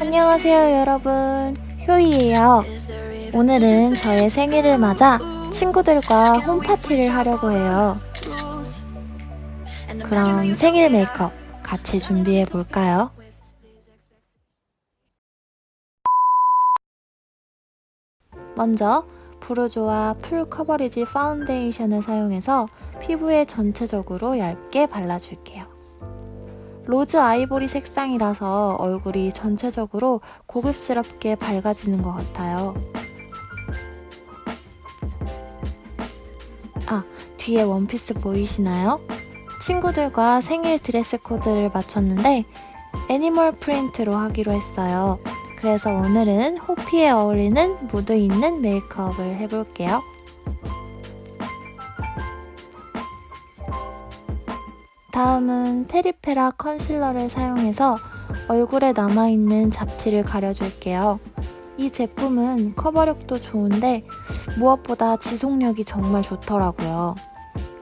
안녕하세요 여러분 효이예요 오늘은 저의 생일을 맞아 친구들과 홈파티를 하려고 해요 그럼 생일 메이크업 같이 준비해 볼까요? 먼저 브루조와 풀 커버리지 파운데이션을 사용해서 피부에 전체적으로 얇게 발라줄게요. 로즈 아이보리 색상이라서 얼굴이 전체적으로 고급스럽게 밝아지는 것 같아요. 아, 뒤에 원피스 보이시나요? 친구들과 생일 드레스 코드를 맞췄는데 애니멀 프린트로 하기로 했어요. 그래서 오늘은 호피에 어울리는 무드 있는 메이크업을 해볼게요. 다음은 페리페라 컨실러를 사용해서 얼굴에 남아있는 잡티를 가려줄게요. 이 제품은 커버력도 좋은데 무엇보다 지속력이 정말 좋더라고요.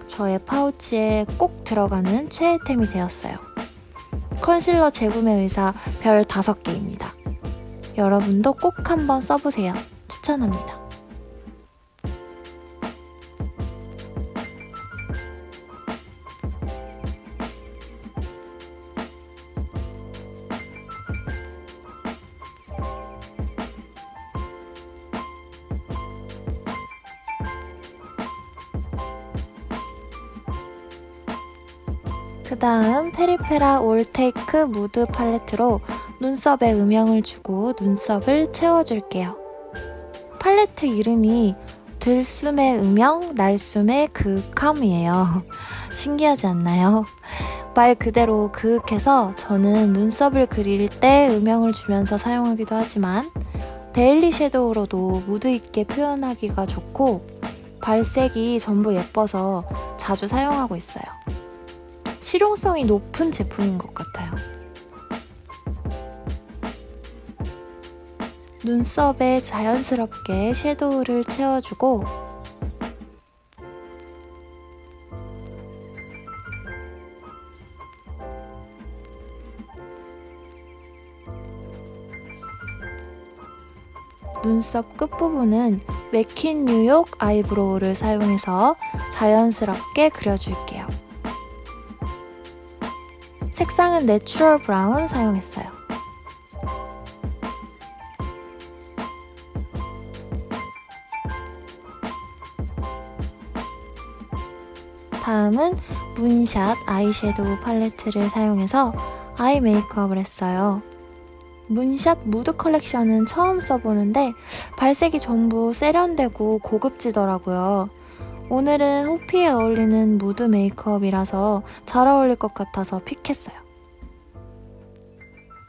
저의 파우치에 꼭 들어가는 최애템이 되었어요. 컨실러 재구매 의사 별 5개입니다. 여러분도 꼭 한번 써보세요. 추천합니다. 그 다음 페리페라 올테이크 무드 팔레트로 눈썹에 음영을 주고 눈썹을 채워줄게요. 팔레트 이름이 들숨의 음영, 날숨의 그윽함이에요. 신기하지 않나요? 말 그대로 그윽해서 저는 눈썹을 그릴 때 음영을 주면서 사용하기도 하지만 데일리 섀도우로도 무드 있게 표현하기가 좋고 발색이 전부 예뻐서 자주 사용하고 있어요. 실용성이 높은 제품인 것 같아요. 눈썹에 자연스럽게 섀도우를 채워주고 눈썹 끝부분은 맥킨 뉴욕 아이브로우를 사용해서 자연스럽게 그려줄게요. 색상은 내추럴 브라운 사용했어요. 다음은 문샷 아이섀도우 팔레트를 사용해서 아이 메이크업을 했어요. 문샷 무드 컬렉션은 처음 써보는데 발색이 전부 세련되고 고급지더라고요. 오늘은 호피에 어울리는 무드 메이크업이라서 잘 어울릴 것 같아서 픽했어요.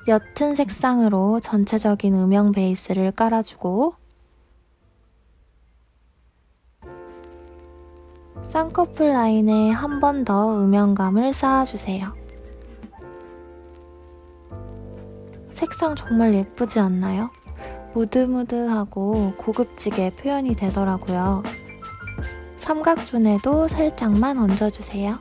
옅은 색상으로 전체적인 음영 베이스를 깔아주고 쌍꺼풀 라인에 한 번 더 음영감을 쌓아주세요. 색상 정말 예쁘지 않나요? 무드무드하고 고급지게 표현이 되더라고요. 삼각존에도 살짝만 얹어주세요.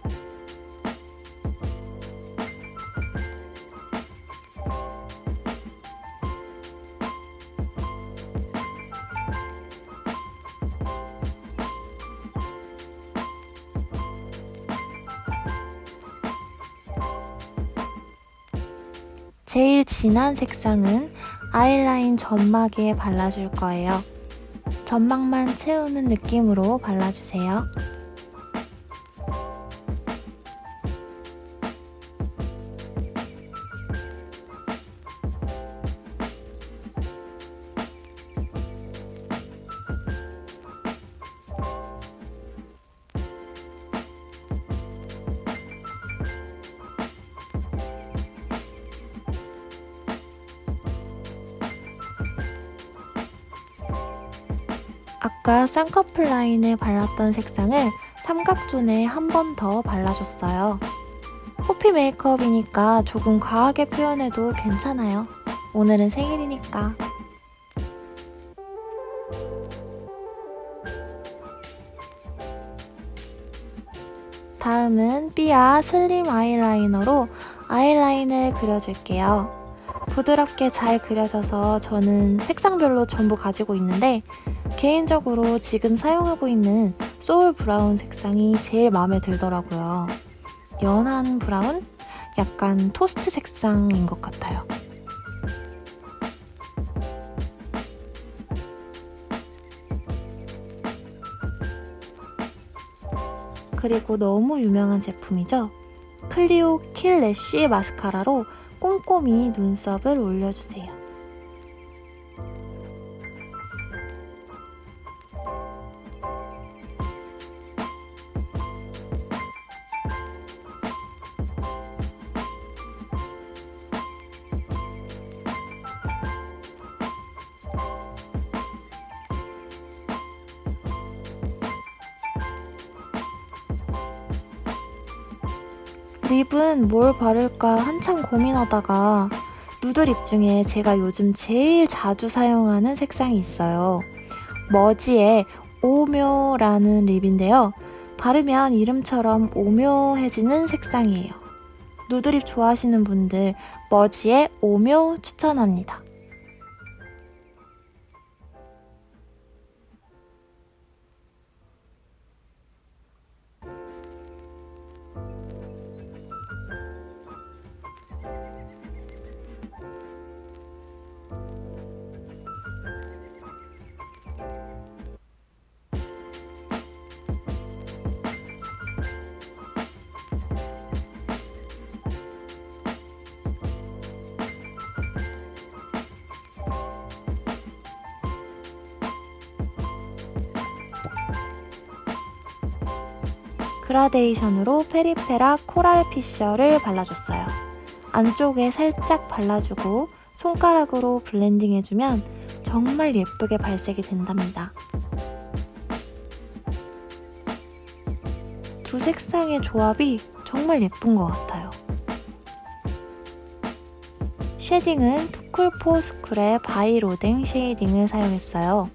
제일 진한 색상은 아이라인 점막에 발라줄 거예요. 점막만 채우는 느낌으로 발라주세요. 아까 쌍꺼풀 라인에 발랐던 색상을 삼각존에 한 번 더 발라줬어요. 호피 메이크업이니까 조금 과하게 표현해도 괜찮아요. 오늘은 생일이니까. 다음은 삐아 슬림 아이라이너로 아이라인을 그려줄게요. 부드럽게 잘 그려져서 저는 색상별로 전부 가지고 있는데 개인적으로 지금 사용하고 있는 소울 브라운 색상이 제일 마음에 들더라고요. 연한 브라운? 약간 토스트 색상인 것 같아요. 그리고 너무 유명한 제품이죠. 클리오 킬 래쉬 마스카라로 꼼꼼히 눈썹을 올려주세요. 립은 뭘 바를까 한참 고민하다가 누드 립 중에 제가 요즘 제일 자주 사용하는 색상이 있어요. 머지의 오묘라는 립인데요. 바르면 이름처럼 오묘해지는 색상이에요. 누드립 좋아하시는 분들 머지의 오묘 추천합니다. 그라데이션으로 페리페라 코랄 피셔를 발라줬어요. 안쪽에 살짝 발라주고 손가락으로 블렌딩 해주면 정말 예쁘게 발색이 된답니다. 두 색상의 조합이 정말 예쁜 것 같아요. 쉐딩은 투쿨포 스쿨의 바이로댕 쉐이딩을 사용했어요.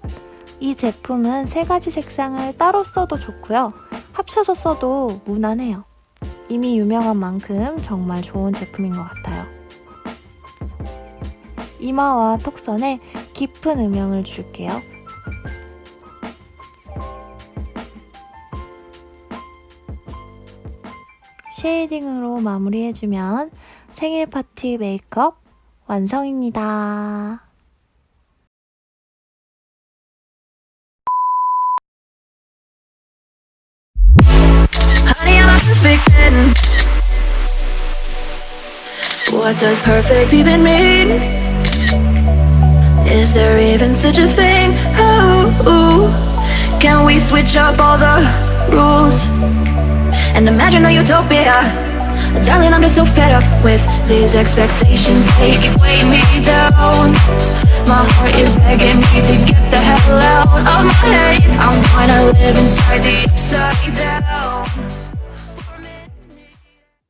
이 제품은 세 가지 색상을 따로 써도 좋고요. 합쳐서 써도 무난해요. 이미 유명한 만큼 정말 좋은 제품인 것 같아요. 이마와 턱선에 깊은 음영을 줄게요. 쉐이딩으로 마무리해주면 생일 파티 메이크업 완성입니다. 10. What does perfect even mean? Is there even such a thing? Can we switch up all the rules and imagine a utopia? Darling, I'm just so fed up with these expectations. They keep weighing me down. My heart is begging me to get the hell out of my head. I'm gonna live inside the upside down.